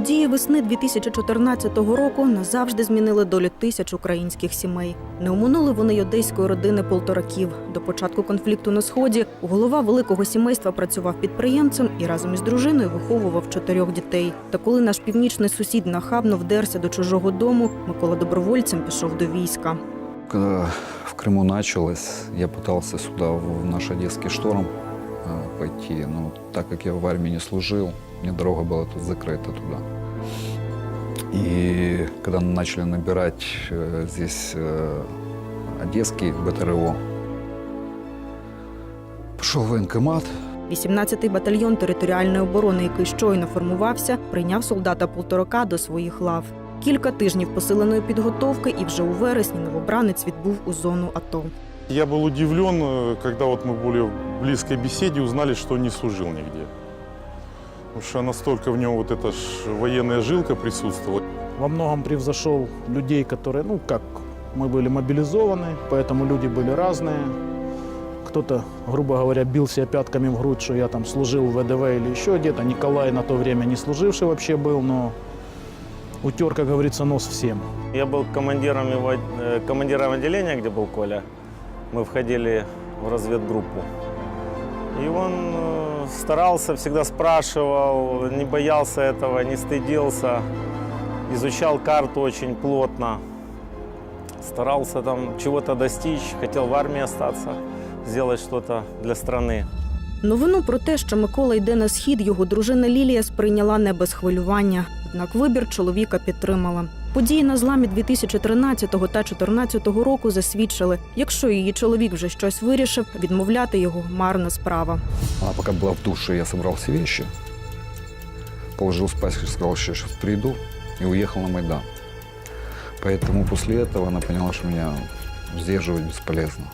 Події весни 2014 року назавжди змінили долю тисяч українських сімей. Не оминули вони й одеської родини полтораків. До початку конфлікту на сході голова великого сімейства працював підприємцем і разом із дружиною виховував чотирьох дітей. Та коли наш північний сусід нахабно вдерся до чужого дому, Микола добровольцем пішов до війська. Когда в Крыму началось, я пытался сюда, в наш Одесский шторм, э, пойти. Но так как я в армии не служил, мне дорога была тут закрыта туда. И когда начали набирать э, здесь э, Одесский БТРО, пошел в военкомат, 18-й батальйон територіальної оборони, який щойно формувався, прийняв солдата полторака до своїх лав. Кілька тижнів посиленої підготовки, і вже у вересні новобранець відбув у зону АТО. Я был удивлен, э, когда вот мы были в близкой беседе, узнали, что он не служил нигде. Потому что настолько в нем вот эта ж военная жилка присутствовала. во многом превзошел людей, которые, ну, как мы были мобилизованы, поэтому люди были разные. Кто-то, грубо говоря, бил себя пятками в грудь, что я там служил в ВДВ или еще где-то. Николай на то время не служивший вообще был, но утер, как говорится, нос всем. Я был командиром, его, э, командиром отделения, где был Коля. Мы входили в разведгруппу. И он э, старался, всегда спрашивал, не боялся этого, не стыдился. Изучал карту очень плотно. Старался там чего-то достичь, хотел в армии остаться, сделать что-то для страны. Новину про те, що Микола йде на схід, його дружина Лілія сприйняла не без хвилювання. Однак вибір чоловіка підтримала. Події на зламі 2013 та 2014 року засвідчили, якщо її чоловік вже щось вирішив, відмовляти його марна справа. Она пока была в душе, я собрал все вещи, положил спать, сказал, что сейчас приду, и уехал на Майдан. Поэтому после этого она поняла, что меня сдерживать бесполезно.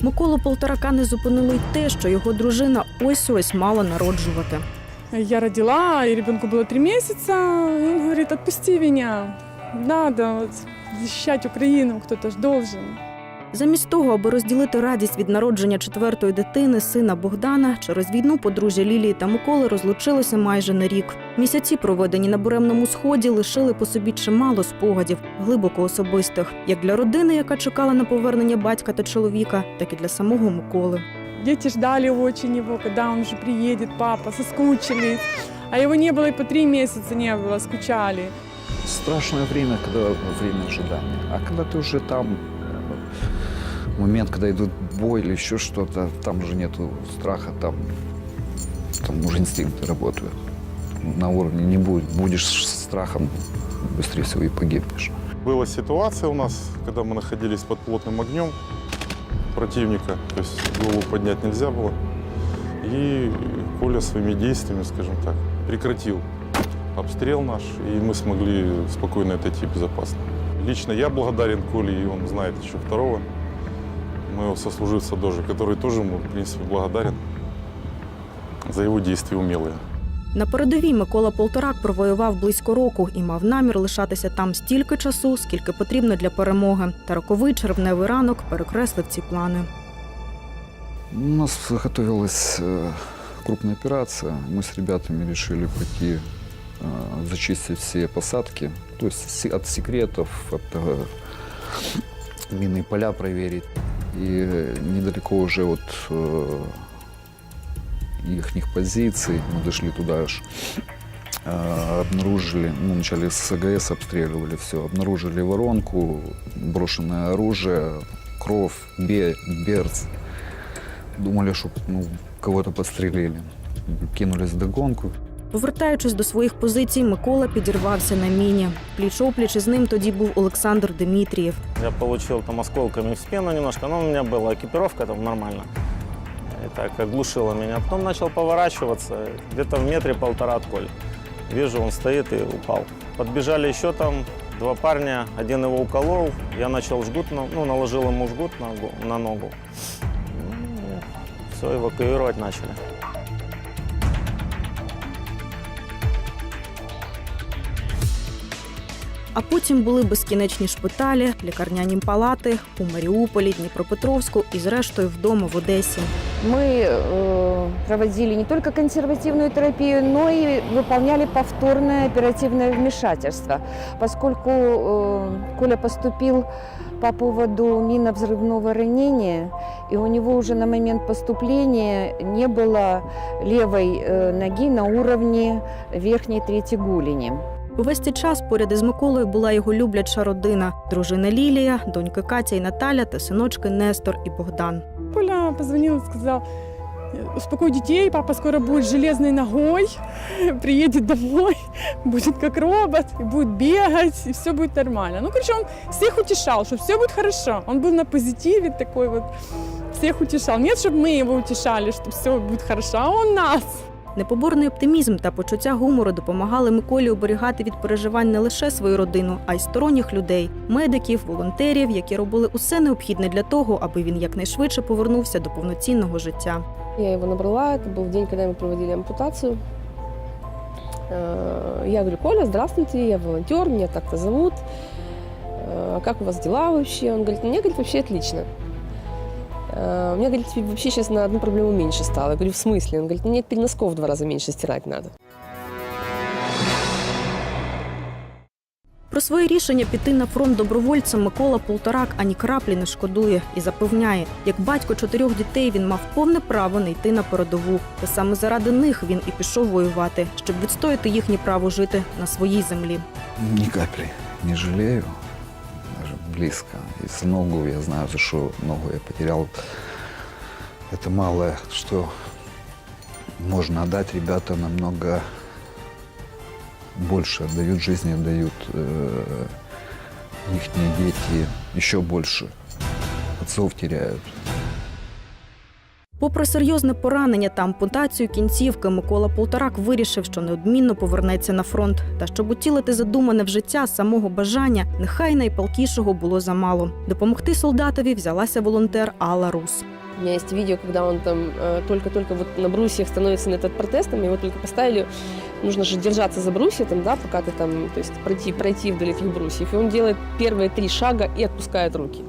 Миколу Полторака не зупинило й те, що його дружина ось ось мала народжувати. Я родила, и ребенку было три месяца. И он говорит, отпусти меня. Надо вот, защищать Украину, кто-то ж должен. Замість того, аби розділити радість від народження четвертої дитини, сина Богдана, через війну подружжя Лілії та Миколи розлучилося майже на рік. Місяці, проведені на буремному сході, лишили по собі чимало спогадів, глибоко особистих, як для родини, яка чекала на повернення батька та чоловіка, так і для самого Миколи. Дети ждали очень его, когда он уже приедет, папа, соскучились. А его не было и по три месяца не было, скучали. Страшное время, когда время ожидания. А когда ты уже там, э, момент, когда идут бой или еще что-то, там уже нету страха, там, там уже инстинкты работают. На уровне не будет. Будешь с страхом, быстрее всего и погибнешь. Была ситуация у нас, когда мы находились под плотным огнем противника, то есть голову поднять нельзя было. И Коля своими действиями, скажем так, прекратил обстрел наш, и мы смогли спокойно отойти безопасно. Лично я благодарен Коле, и он знает еще второго моего сослуживца тоже, который тоже ему, в принципе, благодарен за его действия умелые. На передовій Микола Полторак провоював близько року і мав намір лишатися там стільки часу, скільки потрібно для перемоги. Та роковий червневий ранок перекреслив ці плани. У нас готовилась э, крупная операция. Мы с ребятами решили пойти э, зачистить все посадки. То есть от секретов, от э, минные поля проверить. И э, недалеко уже от э, их позиций, мы дошли туда аж, э, обнаружили, ну, вначале с АГС обстреливали все, обнаружили воронку, брошенное оружие, кровь, бе, берц. Думали, що ну, кого-то подстрелили. Кинулись в догонку. Повертаючись до своїх позицій, Микола підірвався на міні. Пліч-опліч із ним тоді був Олександр Дмитрієв. Я получил там осколками в спину немножко, но у меня была экипировка там нормально. И так оглушило меня. Потом начал поворачиваться, где-то в метре полтора от Коли. Вижу, он стоит и упал. Подбежали еще там два парня, один его уколол, я начал жгут, на- ну, наложил ему жгут на, го- на ногу. все, эвакуировать начали. А потім були безкінечні шпиталі, лікарняні палати у Маріуполі, Дніпропетровську і, зрештою, вдома в Одесі. Мы э, проводили не только консервативную терапию, но и выполняли повторное оперативное вмешательство, поскольку э, Коля поступил по поводу миновзрывного ранения, и у него уже на момент поступления не было левой э, ноги на уровне верхней трети голени. Увесь цей час поряд із Миколою була його любляча родина: дружина Лілія, доньки Катя і Наталя та синочки Нестор і Богдан. Коля позвонил и сказал, успокой детей, папа скоро будет с железной ногой, приедет домой, будет как робот, и будет бегать, и все будет нормально. Ну, короче, он всех утешал, что все будет хорошо. Он был на позитиве такой вот, всех утешал. Нет, чтобы мы его утешали, что все будет хорошо, а он нас. Непоборний оптимізм та почуття гумору допомагали Миколі оберігати від переживань не лише свою родину, а й сторонніх людей медиків, волонтерів, які робили усе необхідне для того, аби він якнайшвидше повернувся до повноцінного життя. Я его набрала, это был день, когда мы проводили ампутацию. Э, Я говорю, Коля, здравствуйте, я волонтер, меня так-то зовут. Э, Как у вас дела вообще? Он говорит, мне, говорит, вообще отлично. Э, У меня, говорит, вообще сейчас на одну проблему меньше стало. Я говорю, в смысле? Он говорит, мне теперь носков в два раза меньше стирать надо. Про своє рішення піти на фронт добровольцем Микола Полторак ані краплі не шкодує і запевняє, як батько чотирьох дітей він мав повне право не йти на передову. Та саме заради них він і пішов воювати, щоб відстояти їхнє право жити на своїй землі. Ни капли не жалею, даже близко. И за ногу я знаю, за что ногу я потерял. Это малое, что можно отдать. Ребята намного больше отдают жизни, отдают э, их дети еще больше. Отцов теряют. Попри серйозне поранення та ампутацію кінцівки, Микола Полторак вирішив, що неодмінно повернеться на фронт. Та щоб утілити задумане в життя самого бажання, нехай найпалкішого було замало. Допомогти солдатові взялася волонтер Алла Рус. У меня есть видео, когда он там э, только-только вот на брусьях становится на этот протез, там его только поставили, нужно же держаться за брусья, там, да, пока ты там, то есть пройти, пройти вдоль этих брусьев. И он делает первые три шага и отпускает руки.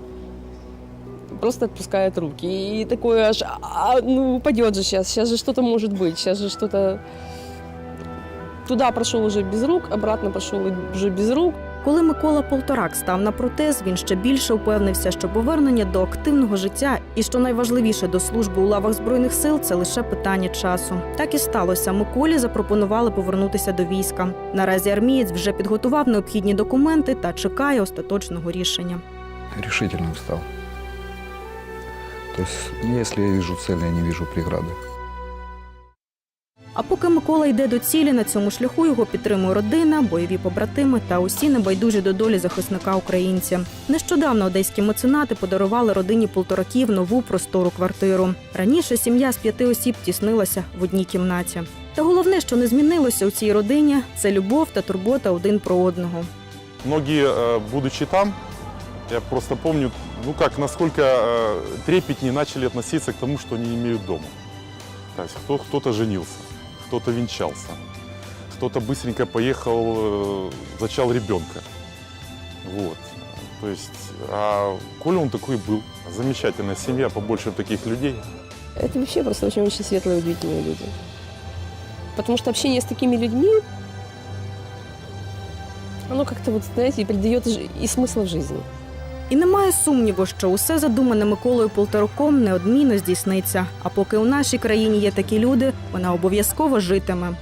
Просто отпускает руки. И такое аж, а, ну, упадет же сейчас, сейчас же что-то может быть, сейчас же что-то... Туда прошел уже без рук, обратно прошел уже без рук. Коли Микола Полторак став на протез, він ще більше упевнився, що повернення до активного життя і що найважливіше до служби у лавах збройних сил це лише питання часу. Так і сталося. Миколі запропонували повернутися до війська. Наразі армієць вже підготував необхідні документи та чекає остаточного рішення. Решительным стал. То есть, если я вижу цель, я не вижу преграды. А поки Микола йде до цілі, на цьому шляху його підтримує родина, бойові побратими та усі небайдужі до долі захисника українця. Нещодавно одеські меценати подарували родині полтораків нову простору квартиру. Раніше сім'я з п'яти осіб тіснилася в одній кімнаті. Та головне, що не змінилося у цій родині, це любов та турбота один про одного. Многие, э, будучи там, я просто помню, ну как, насколько э, трепетнее начали относиться к тому, что они имеют дома. То есть кто, кто-то женился, кто-то венчался, кто-то быстренько поехал, э, зачал ребенка. Вот. То есть, а Коля он такой был. Замечательная семья, побольше таких людей. Это вообще просто очень-очень светлые, удивительные люди. Потому что общение с такими людьми, оно как-то, вот, знаете, придает и смысл жизни. І немає сумніву, що усе задумане Миколою Полтороком неодмінно здійсниться. А поки у нашій країні є такі люди, вона обов'язково житиме.